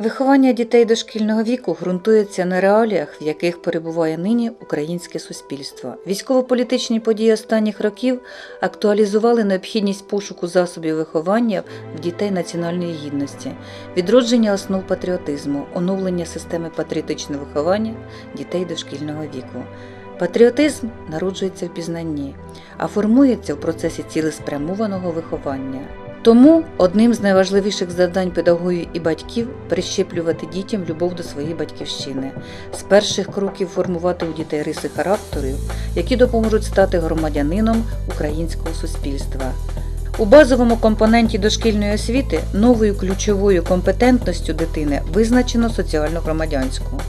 Виховання дітей дошкільного віку ґрунтується на реаліях, в яких перебуває нині українське суспільство. Військово-політичні події останніх років актуалізували необхідність пошуку засобів виховання в дітей національної гідності, відродження основ патріотизму, оновлення системи патріотичного виховання дітей дошкільного віку. Патріотизм народжується в пізнанні, а формується в процесі цілеспрямованого виховання. Тому одним з найважливіших завдань педагогів і батьків прищеплювати дітям любов до своєї батьківщини, з перших кроків формувати у дітей риси характерів, які допоможуть стати громадянином українського суспільства. У базовому компоненті дошкільної освіти новою ключовою компетентністю дитини визначено соціально-громадянську.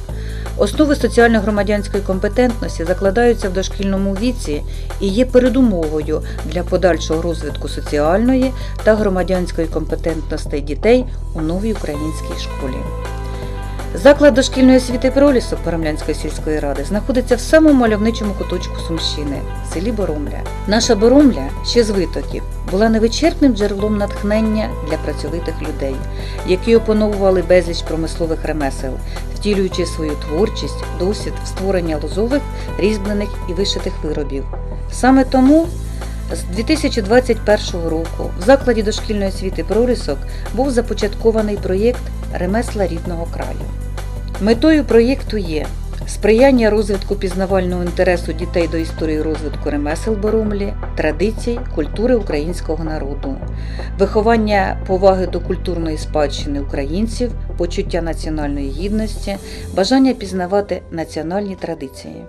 Основи соціально-громадянської компетентності закладаються в дошкільному віці і є передумовою для подальшого розвитку соціальної та громадянської компетентності дітей у новій українській школі. Заклад дошкільної освіти пролісок Парамлянської сільської ради знаходиться в самому мальовничому куточку Сумщини, в селі Боромля. Наша Боромля ще з витоків була невичерпним джерелом натхнення для працьовитих людей, які опановували безліч промислових ремесел, втілюючи свою творчість, досвід в створення лозових, різьблених і вишитих виробів. Саме тому з 2021 року в закладі дошкільної освіти прорисок був започаткований проєкт Ремесла рідного краю. Метою проєкту є сприяння розвитку пізнавального інтересу дітей до історії розвитку ремесел Боромлі, традицій, культури українського народу, виховання поваги до культурної спадщини українців, почуття національної гідності, бажання пізнавати національні традиції.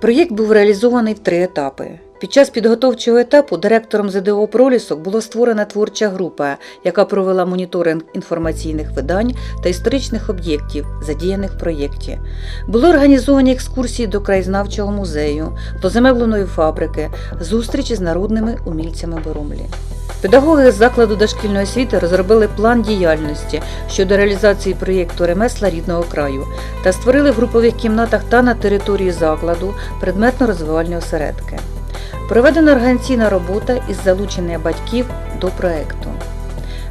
Проєкт був реалізований в три етапи. Під час підготовчого етапу директором ЗДО Пролісок була створена творча група, яка провела моніторинг інформаційних видань та історичних об'єктів, задіяних в проєкті. Були організовані екскурсії до краєзнавчого музею, до земельної фабрики, зустрічі з народними умільцями Боромлі. Педагоги з закладу дошкільної освіти розробили план діяльності щодо реалізації проєкту ремесла рідного краю та створили в групових кімнатах та на території закладу предметно-розвивальні осередки. Проведена організаційна робота із залучення батьків до проекту.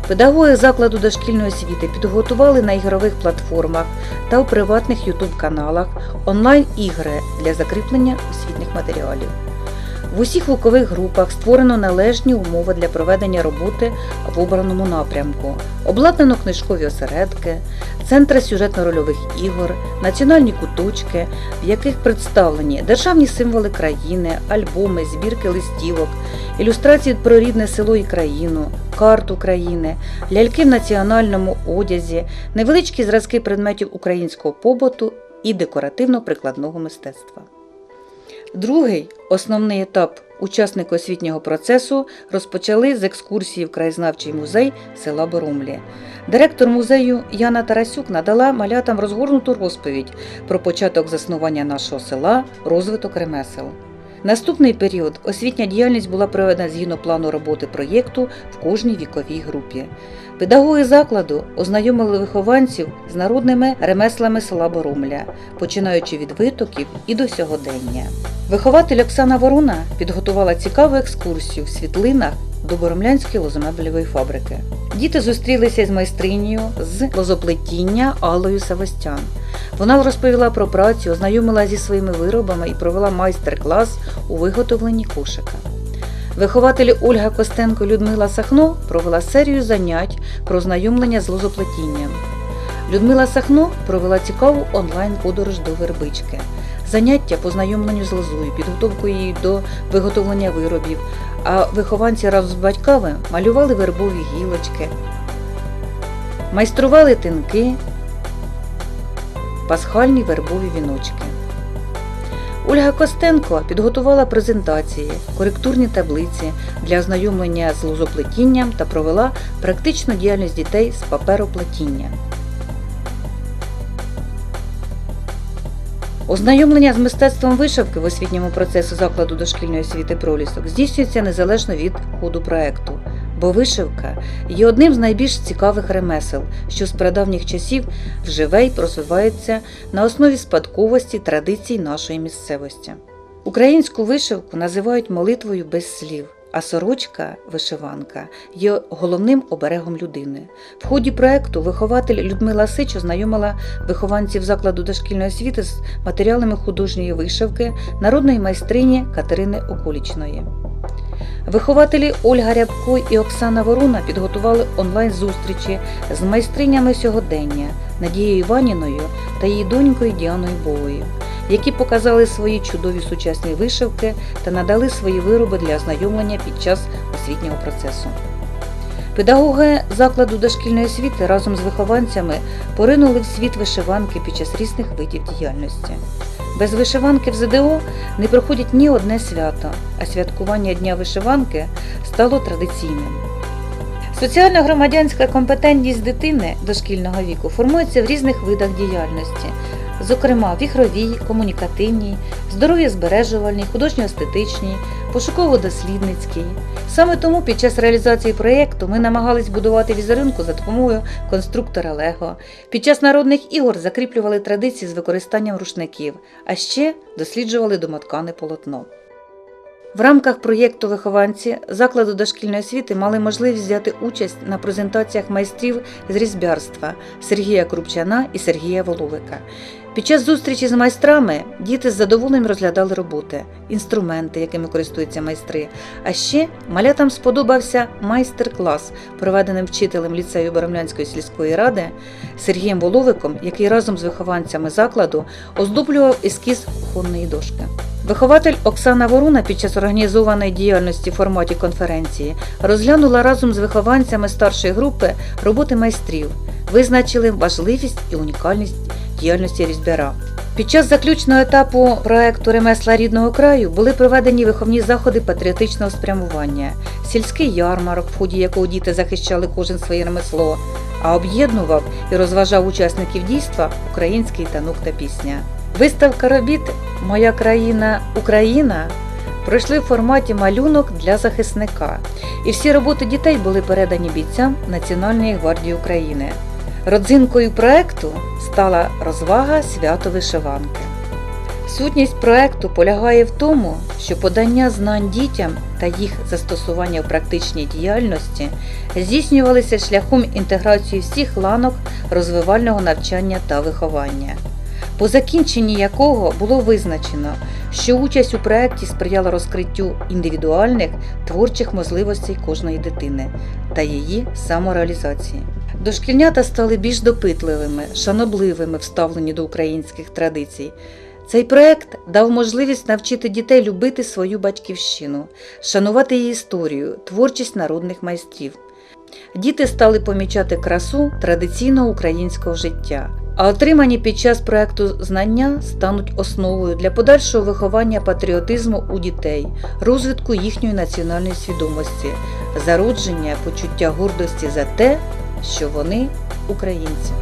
Педагоги закладу дошкільної освіти підготували на ігрових платформах та у приватних ютуб-каналах онлайн-ігри для закріплення освітніх матеріалів. В усіх звукових групах створено належні умови для проведення роботи в обраному напрямку, обладнано книжкові осередки, центри сюжетно-рольових ігор, національні куточки, в яких представлені державні символи країни, альбоми, збірки листівок, ілюстрації про рідне село і країну, карту країни, ляльки в національному одязі, невеличкі зразки предметів українського побуту і декоративно-прикладного мистецтва. Другий основний етап учасники освітнього процесу розпочали з екскурсії в краєзнавчий музей села Боромлі. Директор музею Яна Тарасюк надала малятам розгорнуту розповідь про початок заснування нашого села, розвиток ремесел. Наступний період освітня діяльність була проведена згідно плану роботи проєкту в кожній віковій групі. Педагоги закладу ознайомили вихованців з народними ремеслами села Боромля, починаючи від витоків і до сьогодення. Вихователь Оксана Ворона підготувала цікаву екскурсію в світлинах до Боромлянської лозомеблевої фабрики. Діти зустрілися з майстринею з лозоплетіння Аллою Савостян. Вона розповіла про працю, ознайомила зі своїми виробами і провела майстер-клас у виготовленні кошика. Вихователі Ольга Костенко Людмила Сахно провела серію занять про знайомлення з лозоплетінням. Людмила Сахно провела цікаву онлайн-подорож до вербички, заняття по знайомленню з лозою, підготовкою її до виготовлення виробів, а вихованці разом з батьками малювали вербові гілочки, майстрували тинки, пасхальні вербові віночки. Ольга Костенко підготувала презентації, коректурні таблиці для ознайомлення з лозоплетінням та провела практичну діяльність дітей з папероплетіння. Ознайомлення з мистецтвом вишивки в освітньому процесі закладу дошкільної освіти пролісок здійснюється незалежно від ходу проекту, бо вишивка є одним з найбільш цікавих ремесел, що з прадавніх часів вживе й просувається на основі спадковості традицій нашої місцевості. Українську вишивку називають молитвою без слів, а сорочка вишиванка є головним оберегом людини. В ході проекту вихователь Людмила Сич ознайомила вихованців закладу дошкільної освіти з матеріалами художньої вишивки народної майстрині Катерини Околічної. Вихователі Ольга Рябко і Оксана Воруна підготували онлайн-зустрічі з майстринями сьогодення Надією Іваніною та її донькою Діаною Бовою, які показали свої чудові сучасні вишивки та надали свої вироби для ознайомлення під час освітнього процесу. Педагоги закладу дошкільної освіти разом з вихованцями поринули в світ вишиванки під час різних видів діяльності. Без вишиванки в ЗДО не проходить ні одне свято, а святкування Дня вишиванки стало традиційним. Соціально-громадянська компетентність дитини дошкільного віку формується в різних видах діяльності, зокрема в ігровій, комунікативній, здоров'я-збережувальній, художньо-естетичній, пошуково-дослідницькій. Саме тому під час реалізації проєкту ми намагались будувати візеринку за допомогою конструктора Лего. Під час народних ігор закріплювали традиції з використанням рушників, а ще досліджували домоткане полотно. В рамках проєкту вихованці закладу дошкільної освіти мали можливість взяти участь на презентаціях майстрів з різьбярства Сергія Крупчана і Сергія Воловика. Під час зустрічі з майстрами діти з задоволенням розглядали роботи, інструменти, якими користуються майстри. А ще малятам сподобався майстер-клас, проведений вчителем ліцею Боромлянської сільської ради Сергієм Воловиком, який разом з вихованцями закладу оздоблював ескіз кухонної дошки. Вихователь Оксана Воруна під час організованої діяльності в форматі конференції розглянула разом з вихованцями старшої групи роботи майстрів, визначили важливість і унікальність діяльності різьбяра. Під час заключного етапу проекту Ремесла рідного краю були проведені виховні заходи патріотичного спрямування, сільський ярмарок, в ході якого діти захищали кожен своє ремесло, а об'єднував і розважав учасників дійства український танок та пісня. Виставка робіт Моя країна Україна пройшли в форматі малюнок для захисника, і всі роботи дітей були передані бійцям Національної гвардії України. Родзинкою проекту стала розвага свято вишиванки. Сутність проекту полягає в тому, що подання знань дітям та їх застосування в практичній діяльності здійснювалися шляхом інтеграції всіх ланок розвивального навчання та виховання, по закінченні якого було визначено, що участь у проєкті сприяла розкриттю індивідуальних творчих можливостей кожної дитини та її самореалізації. Дошкільнята стали більш допитливими, шанобливими в ставленні до українських традицій. Цей проект дав можливість навчити дітей любити свою батьківщину, шанувати її історію, творчість народних майстрів. Діти стали помічати красу традиційного українського життя, а отримані під час проекту знання стануть основою для подальшого виховання патріотизму у дітей, розвитку їхньої національної свідомості, зародження почуття гордості за те, що вони українці.